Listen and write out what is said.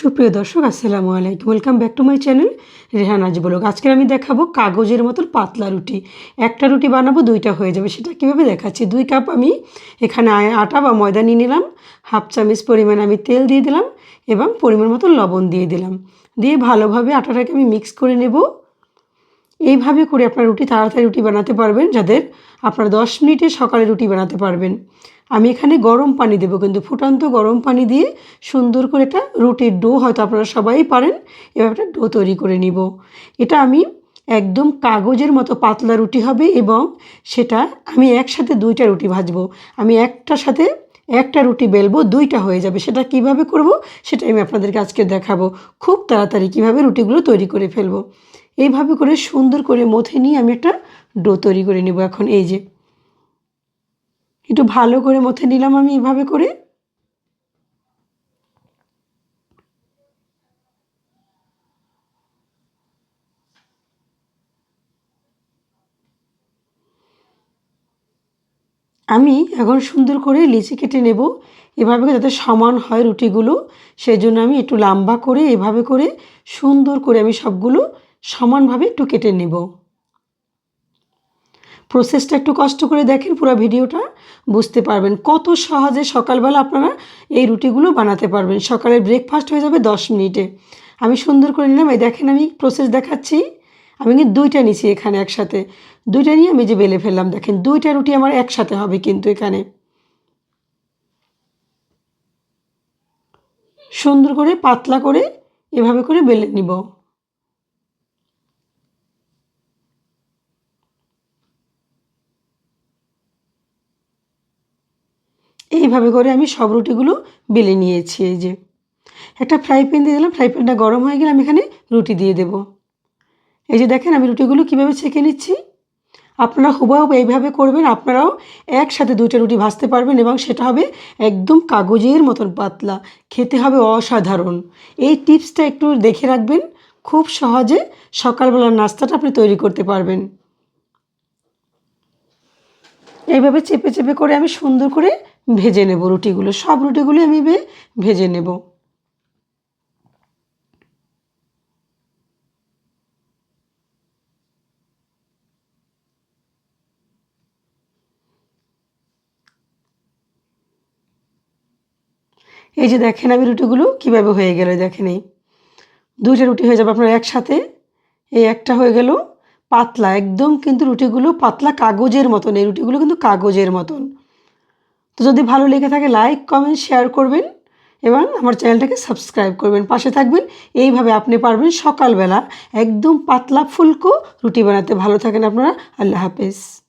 সুপ্রিয় দর্শক, আসসালামু আলাইকুম। Welcome back to my channel Rehan আজ বলক আজকে আমি দেখাবো কাগজের মতন পাতলা রুটি। একটা রুটি বানাবো, দুইটা হয়ে যাবে, সেটা কীভাবে দেখাচ্ছি? দুই কাপ আমি এখানে আটা বা ময়দা নিয়ে নিলাম, হাফ চামচ পরিমাণ আমি তেল দিয়ে দিলাম এবং পরিমাণ মতো লবণ দিয়ে দিলাম। দিয়ে ভালোভাবে আটাটাকে আমি মিক্স করে নেব। এইভাবে করে আপনার রুটি, তাড়াতাড়ি রুটি বানাতে পারবেন, যাদের আপনারা দশ মিনিটে সকালে রুটি বানাতে পারবেন। আমি এখানে গরম পানি দেবো, কিন্তু ফুটান্ত গরম পানি দিয়ে সুন্দর করে একটা রুটির ডো হয়তো আপনারা সবাই পারেন, এভাবে একটা ডো তৈরি করে নিব। এটা আমি একদম কাগজের মতো পাতলা রুটি হবে এবং সেটা আমি একসাথে দুইটা রুটি ভাজবো। আমি একটার সাথে একটা রুটি বেলবো, দুইটা হয়ে যাবে। সেটা কীভাবে করব সেটা আমি আপনাদেরকে আজকে দেখাবো। খুব তাড়াতাড়ি কীভাবে রুটিগুলো তৈরি করে ফেলব। এইভাবে করে সুন্দর করে মথে নিয়ে আমি একটা ডো তৈরি করে নেব এখন, এই যে। একটু ভালো করে মথে নিলাম আমি এভাবে করে। আমি এখন সুন্দর করে লিচি কেটে নেব, এভাবে যাতে সমান হয় রুটিগুলো সেই জন্য আমি একটু লম্বা করে এভাবে করে সুন্দর করে আমি সবগুলো সমানভাবে একটু কেটে নেব। প্রসেসটা একটু কষ্ট করে দেখেন পুরো ভিডিওটা, বুঝতে পারবেন কত সহজে সকালবেলা আপনারা এই রুটিগুলো বানাতে পারবেন। সকালের ব্রেকফাস্ট হয়ে যাবে দশ মিনিটে। আমি সুন্দর করে নিলাম, এই দেখেন আমি প্রসেস দেখাচ্ছি। আমি কিন্তু দুইটা নিছি এখানে একসাথে। দুইটা নিয়ে আমি যে বেলে ফেললাম, দেখেন দুইটা রুটি আমার একসাথে হবে কিন্তু এখানে। সুন্দর করে পাতলা করে এভাবে করে বেলে নিব। এইভাবে করে আমি সব রুটিগুলো বেলে নিয়েছি, এই যে। একটা ফ্রাই প্যান দিয়ে দিলাম, ফ্রাই প্যানটা গরম হয়ে গেলে আমি এখানে রুটি দিয়ে দেব। এই যে দেখেন আমি রুটিগুলো কীভাবে ছেঁকে নিচ্ছি। আপনারা হুবাহুব এইভাবে করবেন, আপনারাও একসাথে দুইটা রুটি ভাজতে পারবেন এবং সেটা হবে একদম কাগজের মতন পাতলা। খেতে হবে অসাধারণ। এই টিপসটা একটু দেখে রাখবেন, খুব সহজে সকালবেলার নাস্তাটা আপনি তৈরি করতে পারবেন। এইভাবে চেপে চেপে করে আমি সুন্দর করে ভেজে নেব রুটিগুলো। সব রুটিগুলো আমি ভেজে নেব। এই যে দেখেন আমি রুটিগুলো কীভাবে হয়ে গেল দেখেন এই। দুইটা রুটি হয়ে যাবে আপনার একসাথে। এই একটা হয়ে গেল পাতলা। একদম কিন্তু রুটিগুলো পাতলা কাগজের মতন। এই রুটিগুলো কিন্তু কাগজের মতন। তো যদি ভালো লেগে থাকে লাইক কমেন্ট শেয়ার করবেন এবং আমার চ্যানেলটাকে সাবস্ক্রাইব করবেন। পাশে থাকবেন। এইভাবে আপনি পারবেন সকালবেলা একদম পাতলা ফুলকো রুটি বানাতে। ভালো থাকেন আপনারা। আল্লাহ হাফেজ।